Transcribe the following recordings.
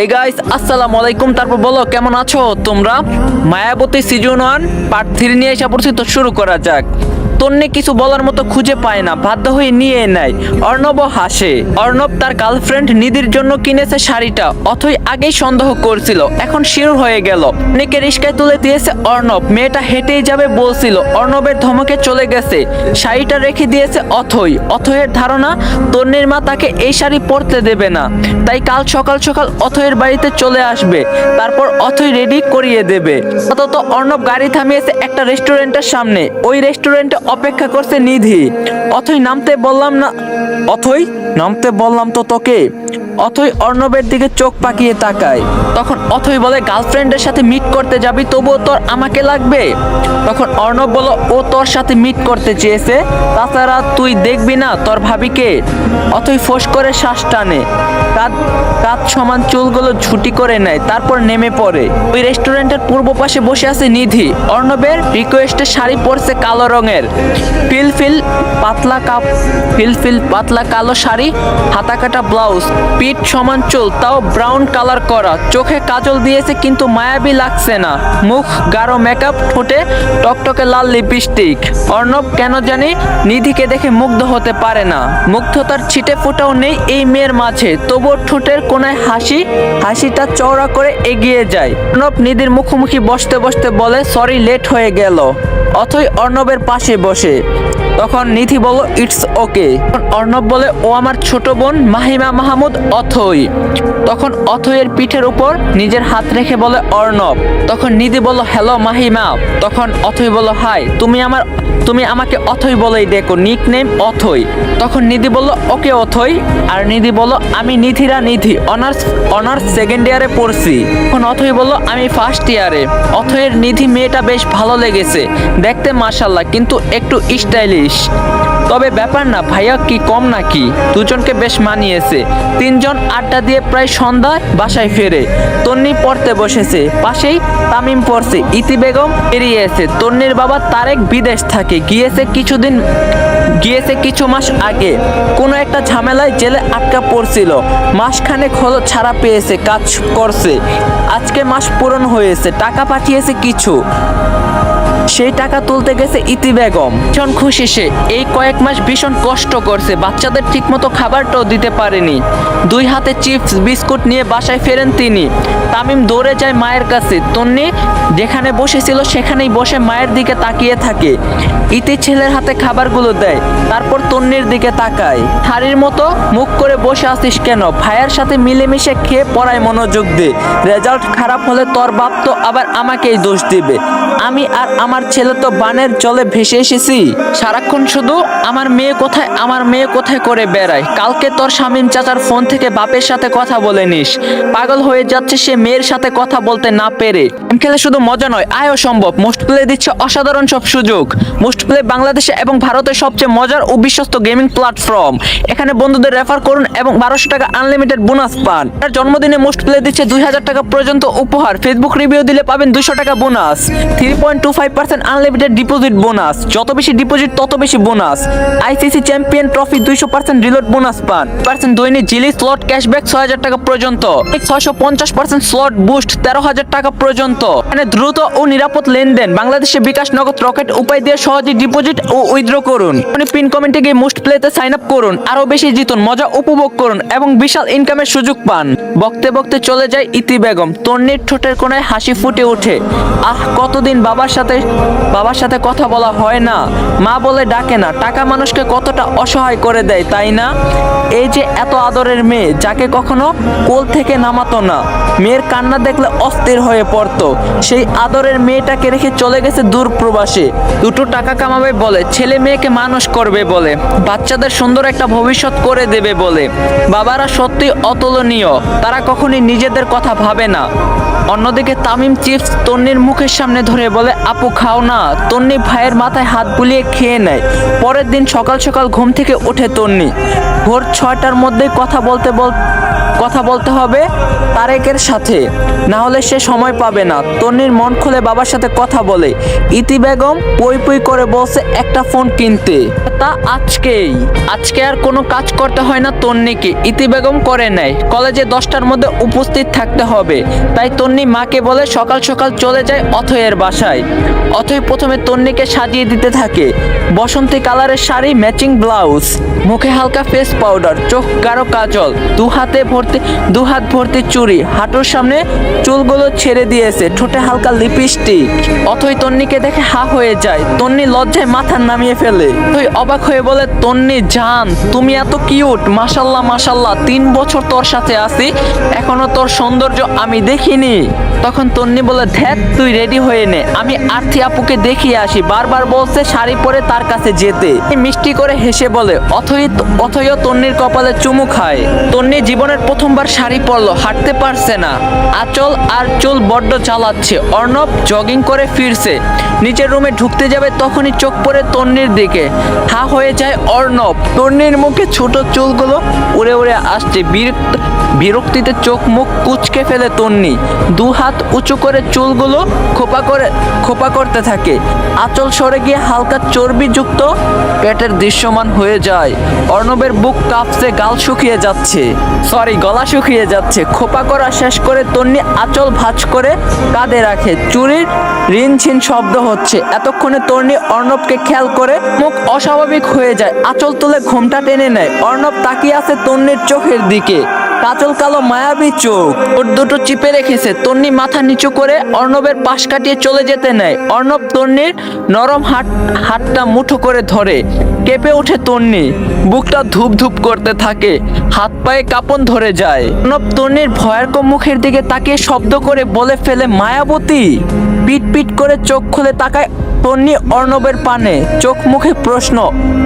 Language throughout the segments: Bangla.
এই গাইস আসসালামু আলাইকুম। তারপর বলো, কেমন আছো তোমরা? Mayabati season one part three নিয়ে এসে পড়ছি, তো শুরু করা যাক। তন্নি কিছু বলার মতো খুঁজে পায় না, বাধ্য হয়ে নিয়ে নেয়। অর্ণব হাসে। অর্ণব তার গার্লফ্রেন্ড নিধির জন্য কিনেছে শাড়িটা, অথই আগেই সন্দেহ করছিল, এখন শিওর হয়ে গেল। নিকে রিস্কায় তুলে দিয়েছে অর্ণব, মেয়েটা হেঁটেই যাবে বলছিল, অর্ণবের ধমকে চলে গেছে। শাড়িটা রেখে দিয়েছে অথই। অথয়ের ধারণা তন্নির মা তাকে এই শাড়ি পরতে দেবে না। তাই কাল সকাল সকাল অথয়ের বাড়িতে চলে আসবে। তারপর অথই রেডি করিয়ে দেবে। অতত অর্ণব গাড়ি থামিয়েছে একটা রেস্টুরেন্টের সামনে। ওই রেস্টুরেন্টে অপেক্ষা করছে নিধি। অথই নামতে বললাম না অথই নামতে বললাম তো তোকে। অথই অর্ণবের দিকে চোখ পাকিয়ে তাকায়। তখন অথই বলে গার্লফ্রেন্ডের সাথে মিট করতে যাবি, তবুও তোর আমাকে লাগবে? তখন অর্ণব বলো, ও তোর সাথে মিট করতে চেয়েছে, তাছাড়া তুই দেখবি না তোর ভাবিকে? অথই ফোঁস করে শ্বাস টানে। কাঁধ কাঁধ সমান চুলগুলো ছুটি করে নেয়, তারপর নেমে পড়ে। ওই রেস্টুরেন্টের পূর্ব পাশে বসে আছে নিধি। অর্ণবের রিকোয়েস্টে শাড়ি পরছে কালো রঙের। ফিল ফিল পাতলা কাপ ফিল ফিল পাতলা কালো শাড়ি হাতা কাটা ব্লাউজ, পিঠ সমান চুল, তাও ব্রাউন কালার করা। চোখে কাজল দিয়েছে কিন্তু মায়াবী লাগছে না। মুখ গাঢ় মেকআপ ঠোঁটে টকটকে লাল লিপস্টিক অর্ণব, কেন জানি নিধিকে দেখে মুগ্ধ হতে পারে না। মুগ্ধতার ছিটে ফোটাও নেই এই মেয়ের মাঝে। তবুও ঠোঁটের কোনায় হাসি, হাসিটা চওড়া করে এগিয়ে যায়। অর্ণব নিধির মুখোমুখি বসতে বসতে বলে, সরি, লেট হয়ে গেল। অথই অর্ণবের পাশে বসে। 就是 তখন নিধি বলল ইটস ওকে অর্ণব বলে, ও আমার ছোট বোন মাহিমা মাহমুদ অথই। তখন অথইয়ের পিঠের উপর নিজের হাত রেখে বলে, অর্ণব। তখন নিধি বলল হ্যালো মাহিমা। তখন অথই বলল হাই তুমি আমার, তুমি আমাকে অথই বলেই দেখো নিক নেম অথই। তখন নিধি বলল, ওকে অথই। আর নিধি বলল, আমি নিধিরা নিধি, অনার্স অনার্স সেকেন্ড ইয়ারে পড়ছি। তখন অথই বলল, আমি ফার্স্ট ইয়ারে। অথয়ের নিধি মেয়েটা বেশ ভালো লেগেছে, দেখতে মাশাল্লাহ কিন্তু একটু স্টাইলিশ। তবে ব্যাপার না, ভাইয়া কি কম নাকি? দুজনকে বেশ মানিয়েছে। তিনজন আড্ডা দিয়ে প্রায় সন্ধ্যায় বাসায় ফেরে। তন্নি পড়তে বসেছে। পাশেই তামিম পড়ছে। ইতি বেগম এড়িয়েছে তন্নির বাবা তারেক বিদেশ থাকে। গিয়েছে কিছুদিন গিয়েছে কিছু মাস আগে। কোনো একটা ঝামেলায় জেলে আটকা পড়ছিল। মাসখানেক হলো ছাড়া পেয়েছে, কাজ করছে। আজকে মাস পূরণ হয়েছে। টাকা পাঠিয়েছে কিছু। সেই টাকা তুলতে গেছে ইতি বেগম। ভীষণ খুশি সে। এই কয়েক মাস ভীষণ কষ্ট করছে। বাচ্চাদের ঠিকমতো খাবারটাও দিতে পারেনি। দুই হাতে চিপস, বিস্কুট নিয়ে বাসায় ফেরেন তিনি। তামিম দৌড়ে যায় মায়ের কাছে। তন্নি যেখানে বসেছিল, সেখানেই বসে মায়ের দিকে তাকিয়ে থাকে। ইতি ছেলের হাতে খাবারগুলো দেয়, তারপর তন্নির দিকে তাকায়। হাড়ির মতো মুখ করে বসে আসিস কেন? ভাইয়ের সাথে মিলেমিশে খেয়ে পড়ায় মনোযোগ দে। রেজাল্ট খারাপ হলে তোর বাপ তো আবার আমাকেই দোষ দিবে। আমি আর আমার ছেলে তো বানের জলে ভেসে এসেছি। সারাক্ষণ শুধু আমার মেয়ে কোথায়, আমার মেয়ে কোথায় করে বেড়ায়? কালকে তোর শামীম চাচার ফোন থেকে বাপের সাথে কথা বলে নিস। পাগল হয়ে যাচ্ছে সে মেয়ের সাথে কথা বলতে না পেরে। গেম খেলে শুধু মজা নয় আয়ও সম্ভব মোস্ট প্লে দিচ্ছে অসাধারণ সব সুযোগ। মোস্ট প্লে বাংলাদেশে এবং ভারতের সবচেয়ে মজার ও বিশ্বস্ত গেমিং প্ল্যাটফর্ম। এখানে বন্ধুদের রেফার করুন এবং বারোশো টাকা আনলিমিটেড বোনাস পান। তার জন্মদিনে মোস্ট প্লে দিচ্ছে দুই হাজার টাকা পর্যন্ত উপহার। ফেসবুক রিভিউ দিলে পাবেন দুশো টাকা bonus. Three point two five percent unlimited deposit bonus. যত বেশি ডিপোজিট, তত বেশি বোনাস। আইসিসি চ্যাম্পিয়ন ট্রফি দুইশো পার্সেন্ট রিলোড বোনাস পান। পার্সেন্ট দৈনিক জিলি স্লট ক্যাশব্যাক ছয় হাজার টাকা পর্যন্ত। ছয়শো পঞ্চাশ পার্সেন্ট স্লট বুস্ট তেরো হাজার টাকা পর্যন্ত। এখানে দ্রুত ও নিরাপদ লেনদেন। বাংলাদেশে বিকাশ নগদ রকেট উপায় দিয়ে সহজে ডিপোজিট ও উইথড্র করুন। আপনি পিন কমেন্টে গিয়ে মোস্ট প্লেতে সাইন আপ করুন আরও বেশি জিতুন, মজা উপভোগ করুন এবং বিশাল ইনকামের সুযোগ পান। বকতে বকতে চলে যায় ইতি বেগম। তন্নির ঠোঁটের কোনায় হাসি ফুটে ওঠে। আহ, কতদিন বাবার সাথে বাবার সাথে কথা বলা হয় না? মা বলে ডাকে না। টাকা মানুষকে কতটা অসহায় করে দেয়, তাই না? এই যে এত আদরের মেয়ে, যাকে কখনো কোল থেকে নামাতো না। মেয়ের কান্না দেখলে অস্থির হয়ে পড়তো। সেই আদরের মেয়েটাকে রেখে চলে গেছে দূর প্রবাসে। দুটো টাকা কামাবে বলে, ছেলে মেয়েকে মানুষ করবে বলে, বাচ্চাদের সুন্দর একটা ভবিষ্যৎ করে দেবে বলে। বাবারা সত্যি অতুলনীয়, তারা কখনই নিজেদের কথা ভাবে না। অন্যদিকে তামিম চিপস তন্নির মুখের সামনে ধরে বলে, আপু, খাও না। তন্নি ভাইয়ের মাথায় হাত বুলিয়ে খেয়ে নেয়। পরের দিন সকাল সকাল ঘুম থেকে ওঠে তন্নি। ভোর ছয়টার মধ্যেই কথা বলতে বল কথা বলতে হবে তারেকের সাথে। সাথে না হলে সে সময় পাবে না। তন্নির মন খুলে বাবার সাথে কথা বলে। ইতি বেগম পই পই করে বলছে, একটা ফোন কিনতে। তা আজকেই। আজকে আর কোনো কাজ করতে হয় না তন্নিকে ইতি বেগম করে নেয়। কলেজে দশটার মধ্যে উপস্থিত থাকতে হবে। তাই তন্নি মাকে বলে সকাল সকাল চলে যায় অথয়ের বাসায়। অথয় প্রথমে তন্নিকে সাজিয়ে দিতে থাকে। বসন্তী কালারের শাড়ি, ম্যাচিং ব্লাউজ, মুখে হালকা ফেস পাউডার চোখ গাঢ় কাজল দু হাতে ভর্তি দু হাত ভর্তি চুড়ি, হাঁটুর সামনে চুলগুলো ছেড়ে দিয়েছে, ঠোঁটে হালকা লিপস্টিক। অথই তন্নিকে দেখে হা হয়ে যায়, তন্নি লজ্জায় মাথা নামিয়ে ফেলে। তুই অবাক হয়ে বলে, তন্নি, জান, তুমি এত কিউট, মাশাল্লাহ মাশাল্লাহ, তিন বছর তোর সাথে আছি, এখনও তোর সৌন্দর্য আমি দেখিনি। তখন তন্নি বলে, ধ্যাত, তুই রেডি হয়ে নে, আমি আর্থি আপুকে দেখিয়ে আসি, বারবার বলছে শাড়ি পরে তার কাছে যেতে। মিষ্টি করে হেসে বলে, অথই অথয় তন্নির কপালে চুমু খায়। তন্নি জীবনের প্রথমবার শাড়ি পরলো, হাঁটতে পারছে না। আঁচল আর চুল বড্ড চালাচ্ছে। অর্ণব জগিং করে ফিরছে। নিচের রুমে ঢুকতে যাবে তখনই চোখ পড়ে তন্নির দিকে। হা হয়ে যায় অর্ণব। তন্নির মুখে ছোট চুলগুলো উড়ে উড়ে আসছে। বিরক্ত, বিরক্তিতে চোখ মুখ কুচকে ফেলে তন্নি দু হাত উঁচু করে চুলগুলো খোপা করে, খোপা করতে থাকে। আঁচল সরে গিয়ে হালকা চর্বিযুক্ত পেটের দৃশ্যমান হয়ে যায়। অর্ণবের বুক কাঁপছে, গাল শুকিয়ে যাচ্ছে। সরি, গলা শুকিয়ে যাচ্ছে। খোপা করা শেষ করে তন্নি আঁচল ভাঁজ করে কাঁধে রাখে। চুরির রিনছিন শব্দ হচ্ছে। এতক্ষণে তন্নি অর্ণবকে খেয়াল করে মুখ অস্বাভাবিক হয়ে যায়। আঁচল তুলে ঘোমটা টেনে নেয়। অর্ণব তাকিয়ে আছে তন্নির চোখের দিকে। কাজল কালো মায়াবী চোখ। ওর দুটো চিপে রেখেছে। তন্নি মাথা নিচু করে অর্ণবের পাশ কাটিয়ে চলে যেতে নেয়। অর্ণব তন্নির নরম হাত হাতটা মুঠো করে ধরে। কেঁপে ওঠে তন্নি বুকটা ধূপ ধূপ করতে থাকে। হাত পায়ে কাঁপন ধরে যায়। অর্ণব তন্নির ভয়ার্ক মুখের দিকে তাকিয়ে শব্দ করে বলে ফেলে, মায়াবতী! পিট পিট করে চোখ খুলে তাকায় তন্নি অর্ণবের পানে। চোখ মুখে প্রশ্ন,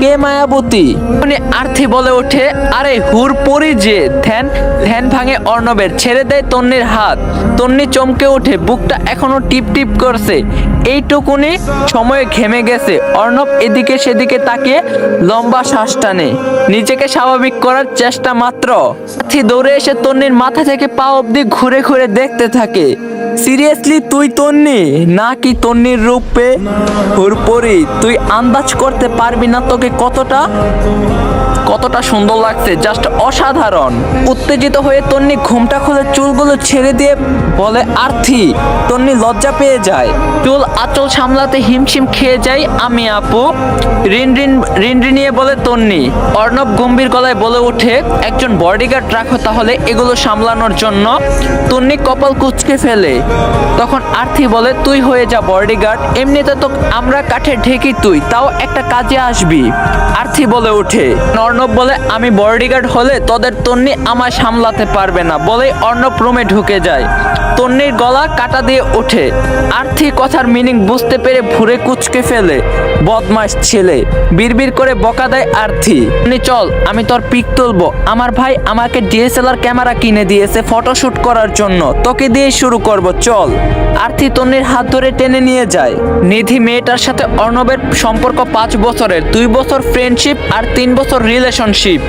কে মায়াবতী? উনি আর্থি বলে ওঠে, আরে হুর পরি যে, ধ্যান ধ্যান ভাঙে অর্ণবের, ছেড়ে দেয় তন্নির হাত। তন্নি চমকে ওঠে, বুকটা এখনও টিপ টিপ করছে। এইটুকুনি সময়ে ঘেমে গেছে। অর্ণব এদিকে সেদিকে তাকিয়ে লম্বা শ্বাস টানে। নিজেকে স্বাভাবিক করার চেষ্টা মাত্র। আর্থি দৌড়ে এসে তন্নির মাথা থেকে পা অবধি ঘুরে ঘুরে দেখতে থাকে। সিরিয়াসলি তুই তন্নি? নাকি তন্নির রূপে? হুরপরি, তুই আন্দাজ করতে পারবি না তোকে কতটা? কতটা সুন্দর লাগছে জাস্ট অসাধারণ। উত্তেজিত হয়ে তন্নি ঘুমটা খুলে চুলগুলো ছেড়ে দিয়ে বলে আর্থি তন্নি লজ্জা পেয়ে যায়। চুল আচল সামলাতে হিমশিম খেয়ে যাই আমি, আপু। রিন রিন রিনিয়ে বলে, তন্নি। অর্ণব গম্ভীর গলায় বলে ওঠে, একজন বডিগার্ড রাখো তাহলে এগুলো সামলানোর জন্য। তন্নি কপাল কুচকে ফেলে তখন আর্থি বলে, তুই হয়ে যা বডিগার্ড এমনিতে তো আমরা কাঠে ঢেকি তুই, তাও একটা কাজে আসবি। আর্থি বলে ওঠে। অর্ণব বলে, আমি বডিগার্ড হলে তোদের তন্নি আমায় সামলাতে পারবে না। বলে অর্ণব রুমে ঢুকে যায়। তন্নির গলা কাটা দিয়ে ওঠে। আর্থি কথার মিনিং বুঝতে পেরে ভুরে কুচকে ফেলে। বদমাস ছেলে। বিড়বিড় করে বকা দেয় আর্থি। চল, আমি তোর পিক তুলবো। আমার ভাই আমাকে ডিএসএলআর ক্যামেরা কিনে দিয়েছে ফটোশুট করার জন্য। তোকে দিয়ে শুরু করব, চল। আর্থি তন্নির হাত ধরে টেনে নিয়ে যায়। নিধি, মেয়েটার সাথে অর্ণবের সম্পর্ক পাঁচ বছরের। দুই বছর ফ্রেন্ডশিপ আর তিন বছর রিলেশনশিপ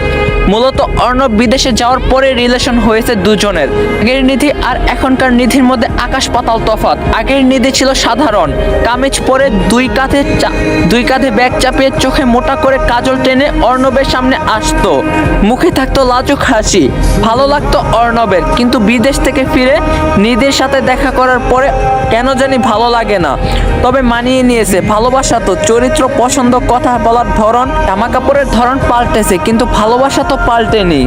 মূলত অর্ণব বিদেশে যাওয়ার পরে রিলেশন হয়েছে দুজনের। আগের নিধি আর এখনকার নিধির মধ্যে আকাশ পাতাল তফাৎ। আগের নিধি ছিল সাধারণ। কামিজ পরে দুই কাঁধে দুই কাঁধে ব্যাগ চাপিয়ে চোখে মোটা করে কাজল টেনে অর্ণবের সামনে আসতো। মুখে থাকতো লাজুক হাসি। ভালো লাগতো অর্ণবের, কিন্তু বিদেশ থেকে ফিরে নিধির সাথে দেখা করার পরে কেন জানি ভালো লাগে না। তবে মানিয়ে নিয়েছে, ভালোবাসা তো। চরিত্র, পছন্দ, কথা বলার ধরন জামা কাপড়ের ধরন পাল্টেছে, কিন্তু ভালোবাসা তো পাল্টেনি।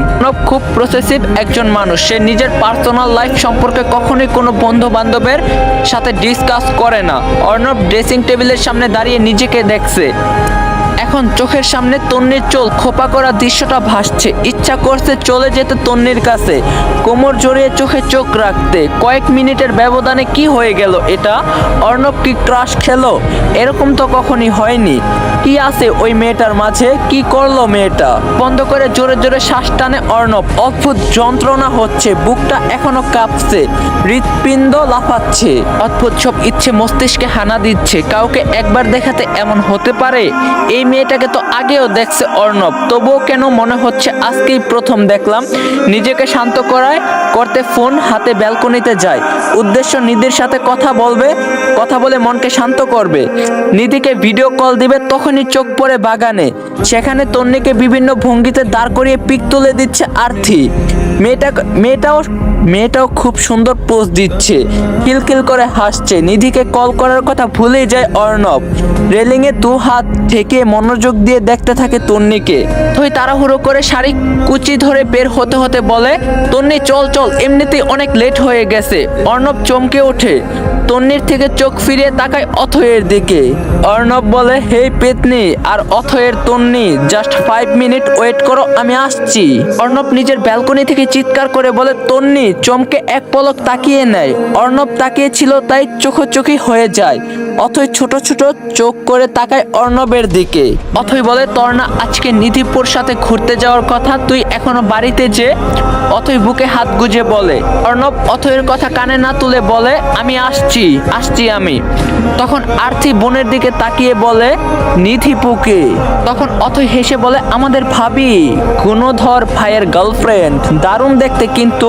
খুব প্রসেসিভ একজন মানুষ। সে নিজের পার্সোনাল লাইফ সম্পর্কে কখনোই কোনো বন্ধু বান্ধবের সাথে ডিসকাস করে না। অর্ণব ড্রেসিং টেবিলের সামনে দাঁড়িয়ে নিজেকে দেখছে। এখন চোখের সামনে তন্নির চোল, খোপা করা দৃশ্যটা ভাসছে। ইচ্ছা করছে চলে যেতে তন্নির কাছে। কোমর জড়িয়ে চোখে চোখ রাখতে। কয়েক মিনিটের ব্যবধানে কি হয়ে গেল এটা? অর্ণব কি ক্রাশ খেলো? এরকম তো কখনই হয়নি। কি আছে ওই মেয়েটার মাঝে? কি করল মেয়েটা? বন্ধ করে জোরে জোরে শ্বাস টানে অর্ণব। অদ্ভুত যন্ত্রণা হচ্ছে, বুকটা এখনও কাঁপছে, হৃৎপিণ্ড লাফাচ্ছে। অদ্ভুত সব ইচ্ছে মস্তিষ্কে হানা দিচ্ছে, কাউকে একবার দেখাতে এমন হতে পারে? এই মেয়েটাকে তো আগেও দেখছে অর্ণব, তবুও কেন মনে হচ্ছে আজকেই প্রথম দেখলাম? নিজেকে শান্ত করায়, করতে ফোন হাতে ব্যালকনিতে যায়। উদ্দেশ্য নিধির সাথে কথা বলবে, কথা বলে মনকে শান্ত করবে। নিধিকে ভিডিও কল দিবে তখনই চোখ পড়ে বাগানে। সেখানে তন্নিকে বিভিন্ন ভঙ্গিতে দাঁড় করিয়ে পিক তুলে দিচ্ছে আর্থি। মেয়েটা মেয়েটাও মেয়েটাও খুব সুন্দর পোজ দিচ্ছে। কিলকিল করে হাসছে। নিধিকে কল করার কথা ভুলেই যায় অর্ণব। রেলিংয়ে দু হাত থেকে মনোযোগ দিয়ে দেখতে থাকে তন্নিকে। তুই তাড়াহুড়ো করে শাড়ি কুচি ধরে বের হতে হতে বলে, তন্নি, চল চল, এমনিতেই অনেক লেট হয়ে গেছে। অর্ণব চমকে ওঠে। তন্নির থেকে চোখ ফিরিয়ে তাকায় অথয়ের দিকে। অর্ণব বলে হে পেতনি আর অথয়ের তন্নি জাস্ট ফাইভ মিনিট ওয়েট করো, আমি আসছি। অর্ণব নিজের ব্যালকনি থেকে চিৎকার করে বলে, তন্নি, চমকে এক পলক তাকিয়ে নেয়। অর্ণব তাকিয়েছিল, তাই চোখোচোখি হয়ে যায়। অথই ছোট ছোট চোখ করে তাকায় অর্ণবের দিকে। অথই বলে তোর না আজকে নিধিপুর সাথে ঘুরতে যাওয়ার কথা, তুই এখনও বাড়িতে যে? অথই বুকে হাত গুজে বলে, অর্ণব অথয়ের কথা কানে না তুলে বলে, আমি আসছি আসছি আমি। তখন আর্থি বোনের দিকে তাকিয়ে বলে নিধিপুকে তখন অথই হেসে বলে, আমাদের ভাবি, গুণধর ভাইয়ের গার্লফ্রেন্ড দারুণ দেখতে কিন্তু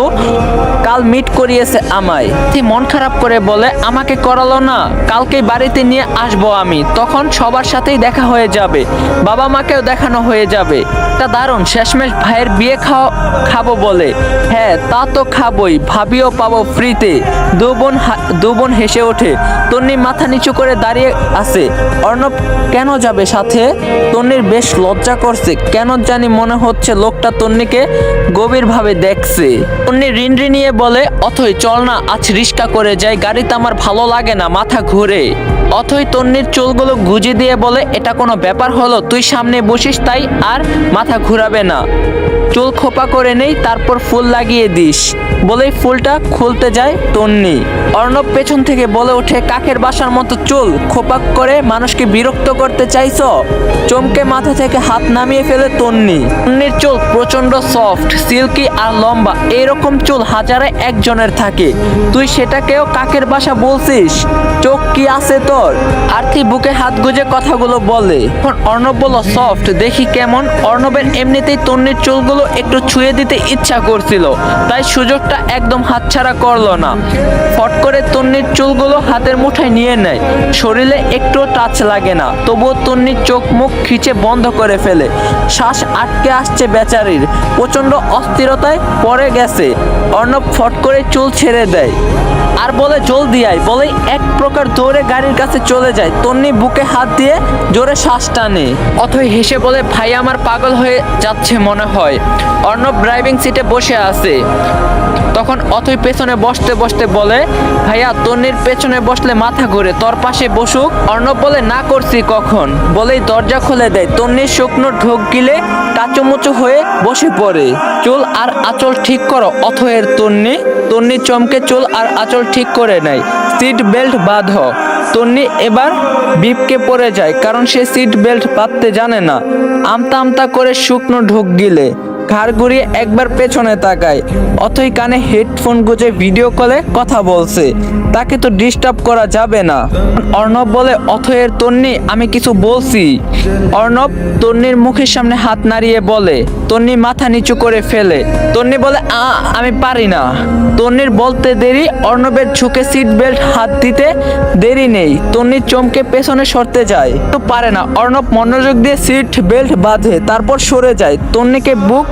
কাল মিট করিয়েছে আমায়। মন খারাপ করে বলে, আমাকে করালো না, কালকেই বাড়িতে নিয়ে আসব আমি, তখন সবার সাথেই দেখা হয়ে যাবে, বাবা মাকেও দেখানো হয়ে যাবে। তা দারুণ, শেষমেশ ভাইয়ের বিয়ে খাওয়া খাব বলে। হ্যাঁ তা তো খাবোই, ভাবিও পাবো ফ্রিতে। দু বোন দু বোন হেসে ওঠে, তন্নি মাথা নিচু করে দাঁড়িয়ে আছে। অর্ণব, কেন যাবে সাথে তন্নির বেশ লজ্জা করছে। কেন জানি মনে হচ্ছে লোকটা তন্নিকে গভীরভাবে দেখছে। তন্নি রিনরি নিয়ে বলে, অথই চল না, আজ রিস্কা করে যাই, গাড়িতে আমার ভালো লাগে না, মাথা ঘুরে। অথই তন্নির চুলগুলো গুজে দিয়ে বলে, এটা কোনো ব্যাপার হলো, তুই সামনে বসিস তাই আর মাথা ঘুরাবে না। চুল খোপা করে নেই, তারপর ফুল লাগিয়ে দিস। বলেই ফুলটা খুলতে যায় তন্নি। অর্ণব পেছন থেকে বলে ওঠে, কাকের বাসার মতো চুল, খোপা করে মানুষকে বিরক্ত করতে চাইছ? চমকে মাথা থেকে হাত নামিয়ে ফেলে তন্নি। তন্নির চুল প্রচণ্ড সফট, সিল্কি আর লম্বা, এরকম চুল হাজারে একজনের থাকে। তুই সেটাকেও কাকের বাসা বলছিস? চোখ কি আছে তোর? আর্থি বুকে হাত গুজে কথাগুলো বলে। এখন অর্ণব বলো সফট, দেখি কেমন। অর্ণবের এমনিতেই তন্নির চুলগুলো একটু ছুঁয়ে দিতে ইচ্ছা করছিল, তাই সুযোগটা একদম হাতছাড়া করল না। ফট করে তন্নির চুলগুলো হাতের মুঠায় নিয়ে নেয়। শরীরে একটু টাচ লাগে না, তবুও তন্নির চোখ মুখ খিচে বন্ধ করে ফেলে। শ্বাস আটকে আসছে বেচারির প্রচণ্ড অস্থিরতায় পড়ে গেছে। অর্ণব ফট করে চুল ছেড়ে দেয়। আর বলে, জলদি আয়। বলে এক প্রকার দৌড়ে গাড়ির কাছে চলে যায়। তন্নি বুকে হাত দিয়ে জোরে শ্বাস টানে। অথই হেসে বলে, ভাই, আমার পাগল হয়ে যাচ্ছে মনে হয়। অর্ণব ড্রাইভিং সিটে বসে আছে। তখন অথই পেছনে বসতে বসতে বলে, ভাইয়া, তন্নির পেছনে বসলে মাথা ঘুরে, তোর পাশে বসুক। অর্ণব বলে, না করছি কখন? বলেই দরজা খুলে দেয়। তন্নির শুকনো ঢোক গিলে কাচুমুচু হয়ে বসে পড়ে। চুল আর আঁচল ঠিক করো অথয়ের তন্নি। তন্নি চমকে চুল আর আঁচল ঠিক করে নেয়। সিট বেল্ট বাঁধ। তন্নি এবার বিপকে পড়ে যায়, কারণ সে সিট বেল্ট পাততে জানে না। আমতা আমতা করে শুকনো ঢোক গিলে। ঘাড় ঘুরিয়ে একবার পেছনে তাকায়, অথই কানে হেডফোন গুজে ভিডিও কলে কথা বলছে। তাকে তো ডিস্টার্ব করা যাবে না। অর্ণব বলে, অথয়ের তন্নি, আমি কিছু বলছি। অর্ণব তন্নির মুখের সামনে হাত নাড়িয়ে বলে, তন্নি মাথা নিচু করে ফেলে। তন্নি বলে, আ, আমি পারি না। তন্নির বলতে দেরি, অর্ণবের ঝুঁকে সিট বেল্ট হাত দিতে দেরি নেই। তন্নির চমকে পেছনে সরতে যায়। তো পারে না। অর্ণব মনোযোগ দিয়ে সিট বেল্ট বাঁধে, তারপর সরে যায়। তন্নিকে বুক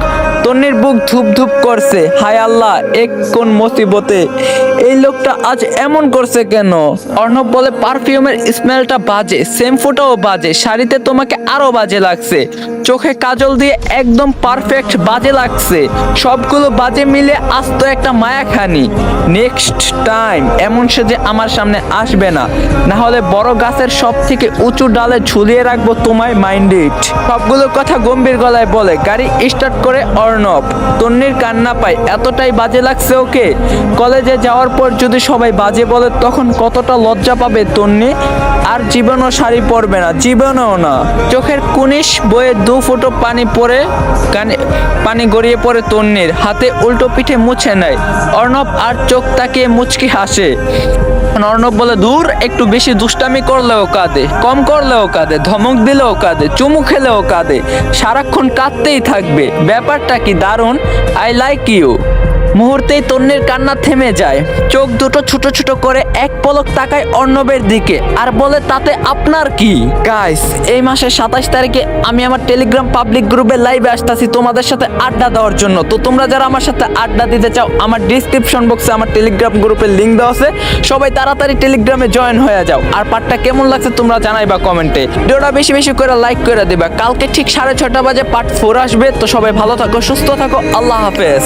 তন্নির বুক ধুপ ধুপ করছে। হায় আল্লাহ, এক কোন মুসিবতে। এই লোকটা আজ এমন করছে কেন? অর্ণব বলে, পারফিউমের স্মেলটা বাজে, শ্যাম্পুটাও বাজে, শাড়িতে তোমাকে আরও বাজে লাগছে। চোখে কাজল দিয়ে একদম পারফেক্ট বাজে লাগছে। সবগুলো বাজে মিলে আসতো একটা মায়াখানি। নেক্সট টাইম, এমন সে যে আমার সামনে আসবে না। না হলে বড় গাছের সব থেকে উঁচু ডালে ঝুলিয়ে রাখব তোমায় মাইন্ডেড সবগুলো কথা গম্ভীর গলায় বলে, গাড়ি স্টার্ট করে অর্ণব। তন্নির কান্না পায়, এতটাই বাজে লাগছে ওকে। কলেজে যাওয়ার পর যদি সবাই বাজে বলে, তখন কতটা লজ্জা পাবে তন্নি আর জীবনও শাড়ি পরবে না, জীবনেও না। চোখের কুনিশ বয়ে দু ফুটো পানি পরে পানি গড়িয়ে পড়ে তন্নির হাতে উল্টো পিঠে মুছে নেয়। অর্ণব আর চোখ তাকিয়ে মুচকি হাসে। অর্ণব বলে, দূর, একটু বেশি দুষ্টামি করলেও কাঁদে, কম করলেও কাঁদে, ধমক দিলেও কাঁদে, চুমু খেলেও কাঁদে, সারাক্ষণ কাঁদতেই থাকবে। ব্যাপারটা কি দারুণ? আই লাইক ইউ মুহূর্তেই তন্নির কান্না থেমে যায়। চোখ দুটো ছোট ছোট করে এক পলক তাকায় অর্ণবের দিকে আর বলে, তাতে আপনার কি? গাইস এই মাসের সাতাশ তারিখে আমি আমার টেলিগ্রাম পাবলিক গ্রুপে লাইভে আসতেছি তোমাদের সাথে আড্ডা দেওয়ার জন্য। তো তোমরা যারা আমার সাথে আড্ডা দিতে চাও, আমার ডিসক্রিপশন বক্সে আমার টেলিগ্রাম গ্রুপের লিঙ্ক দেওয়া আছে। সবাই তাড়াতাড়ি টেলিগ্রামে জয়েন হয়ে যাও। আর পার্টটা কেমন লাগছে তোমরা জানাইবা কমেন্টে ভিডিওটা বেশি বেশি করে লাইক করে দিবা। কালকে ঠিক সাড়ে ছটা বাজে পার্ট ফোর আসবে। তো সবাই ভালো থাকো, সুস্থ থাকো। আল্লাহ হাফেজ।